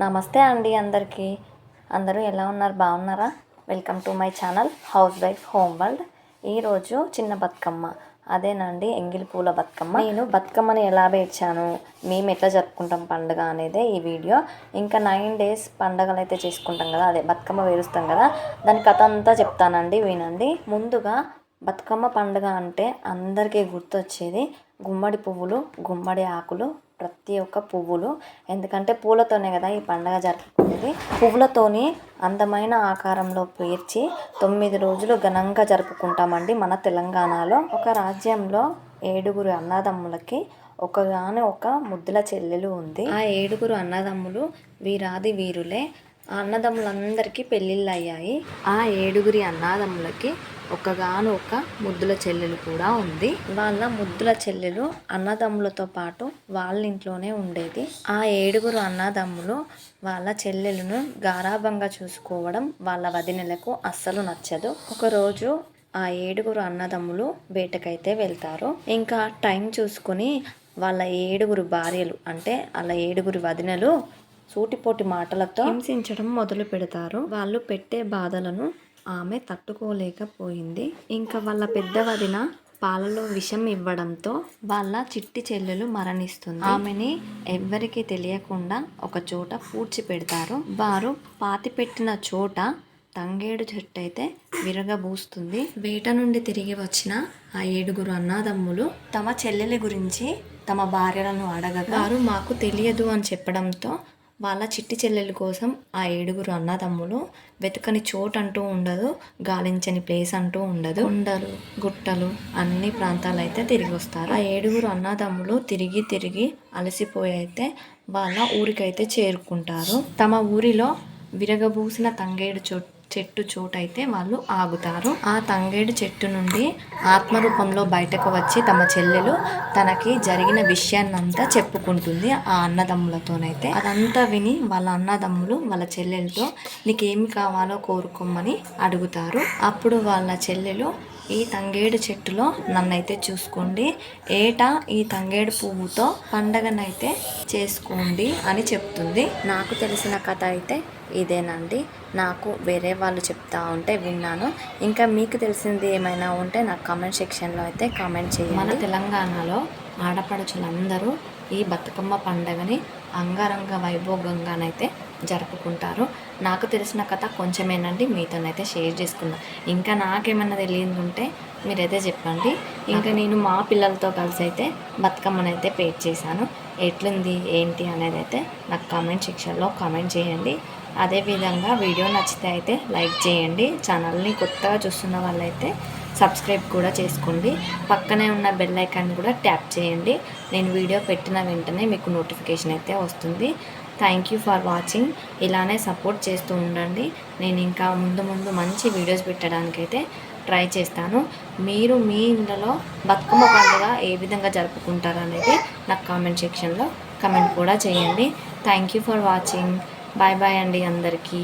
నమస్తే అండి అందరికీ. అందరూ ఎలా ఉన్నారు? బాగున్నారా? Welcome to my channel house wife home world ఈరోజు చిన్న బతుకమ్మ. అదేనండి ఎంగిలి పూల బతుకమ్మ. నేను బతుకమ్మని ఎలా పేర్చాను? మేము ఎట్లా జరుపుకుంటాం పండుగ అనేది ఈ వీడియో. ఇంకా నైన్ డేస్ పండుగలు అయితే చేసుకుంటాం కదా అదే బతుకమ్మ వేరుస్తాం కదా. దాని కథ అంతా చెప్తానండి వినండి. ముందుగా బతుకమ్మ పండుగ అంటే అందరికీ గుర్తొచ్చేది గుమ్మడి పువ్వులు గుమ్మడి ఆకులు ప్రతి ఒక్క పువ్వులు. ఎందుకంటే పూలతోనే కదా ఈ పండగ జరుపుకునేది. పువ్వులతోని అందమైన ఆకారంలో పేర్చి తొమ్మిది రోజులు ఘనంగా జరుపుకుంటామండి మన తెలంగాణలో. ఒక రాజ్యంలో ఏడుగురు అన్నదమ్ములకి ఒకగానే ఒక ముద్దుల చెల్లెలు ఉంది. ఆ ఏడుగురు అన్నదమ్ములు వీరాది వీరులే. ఆ అన్నదమ్ములందరికీ పెళ్ళిళ్ళు అయ్యాయి ఆ ఏడుగురి అన్నదమ్ములకి ఒకగాను ఒక ముద్దుల చెల్లెలు కూడా ఉంది. వాళ్ళ ముద్దుల చెల్లెలు అన్నదమ్ములతో పాటు వాళ్ళ ఇంట్లోనే ఉండేది. ఆ ఏడుగురు అన్నదమ్ములు వాళ్ళ చెల్లెలను గారాభంగా చూసుకోవడం వాళ్ళ వదినలకు అస్సలు నచ్చదు. ఒకరోజు ఆ ఏడుగురు అన్నదమ్ములు వేటకైతే వెళ్తారు. ఇంకా టైం చూసుకొని వాళ్ళ ఏడుగురు భార్యలు అంటే వాళ్ళ ఏడుగురు వదినలు సూటిపోటి మాటలతో హింసించడం మొదలు పెడతారు వాళ్ళు పెట్టే బాధలను ఆమె తట్టుకోలేకపోయింది. ఇంకా వాళ్ళ పెద్ద వదిన పాలలో విషం ఇవ్వడంతో వాళ్ళ చిట్టి చెల్లెలు మరణిస్తుంది. ఆమెని ఎవ్వరికి తెలియకుండా ఒక చోట పూడ్చి పెడతారు వారు పాతిపెట్టిన చోట తంగేడు చెట్టు అయితే విరగబూస్తుంది. వేట నుండి తిరిగి వచ్చిన ఆ ఏడుగురు అన్నదమ్ములు తమ చెల్లెల గురించి తమ భార్యలను అడగగా వారు మాకు తెలియదు అని చెప్పడంతో వాళ్ళ చిట్టి చెల్లెల కోసం ఆ ఏడుగురు అన్నదమ్ములు వెతకని చోటు అంటూ ఉండదు గాలించని ప్లేస్ అంటూ ఉండదు. కొండలు గుట్టలు అన్ని ప్రాంతాలు అయితే తిరిగి వస్తారు. ఆ ఏడుగురు అన్నదమ్ములు తిరిగి తిరిగి అలసిపోయి అయితే వాళ్ళ ఊరికైతే చేరుకుంటారు. తమ ఊరిలో విరగబూసిన తంగేడు చోటు చెట్టు చోటైతే వాళ్ళు ఆగుతారు. ఆ తంగేడు చెట్టు నుండి ఆత్మరూపంలో బయటకు వచ్చి తమ చెల్లెలు తనకి జరిగిన విషయాన్నంతా చెప్పుకుంటుంది ఆ అన్నదమ్ములతోనైతే. అదంతా విని వాళ్ళ అన్నదమ్ములు వాళ్ళ చెల్లెలతో నీకేమి కావాలో కోరుకోమని అడుగుతారు. అప్పుడు వాళ్ళ చెల్లెలు ఈ తంగేడు చెట్టులో నన్నైతే చూసుకోండి. ఏటా ఈ తంగేడు పువ్వుతో పండగనైతే చేసుకోండి అని చెప్తుంది. నాకు తెలిసిన కథ అయితే ఇదేనండి. నాకు వేరే వాళ్ళు చెప్తా ఉంటే విన్నాను. ఇంకా మీకు తెలిసింది ఏమైనా ఉంటే నాకు కామెంట్ సెక్షన్లో అయితే కామెంట్ చేయండి. మన తెలంగాణలో ఆడపడుచులందరూ ఈ బతుకమ్మ పండగని అంగరంగ వైభోగంగానైతే జరుపుకుంటారు. నాకు తెలిసిన కథ కొంచెమేనండి మీతోనైతే షేర్ చేసుకున్నా ఇంకా నాకేమన్నా తెలియదు ఉంటే మీరైతే చెప్పండి. ఇంకా నేను మా పిల్లలతో కలిసి అయితే బతుకమ్మనైతే పేట్ చేశాను. ఎట్లుంది ఏంటి అనేది అయితే నాకు కామెంట్ సెక్షన్లో కామెంట్ చేయండి. అదేవిధంగా వీడియో నచ్చితే అయితే లైక్ చేయండి. ఛానల్ని కొత్తగా చూస్తున్న వాళ్ళైతే సబ్స్క్రైబ్ కూడా చేసుకోండి. పక్కనే ఉన్న బెల్ ఐకాన్ కూడా ట్యాప్ చేయండి. నేను వీడియో పెట్టిన వెంటనే మీకు నోటిఫికేషన్ అయితే వస్తుంది. థ్యాంక్ యూ ఫర్ వాచింగ్ ఇలానే సపోర్ట్ చేస్తూ ఉండండి. నేను ఇంకా ముందు ముందు మంచి వీడియోస్ పెట్టడానికైతే ట్రై చేస్తాను. మీరు మీ ఇళ్ళలో బతుకమ్మ పండుగ ఏ విధంగా జరుపుకుంటారు అనేది నాకు కామెంట్ సెక్షన్లో కమెంట్ కూడా చేయండి. Thank you for watching bye bye అండి అందరికీ.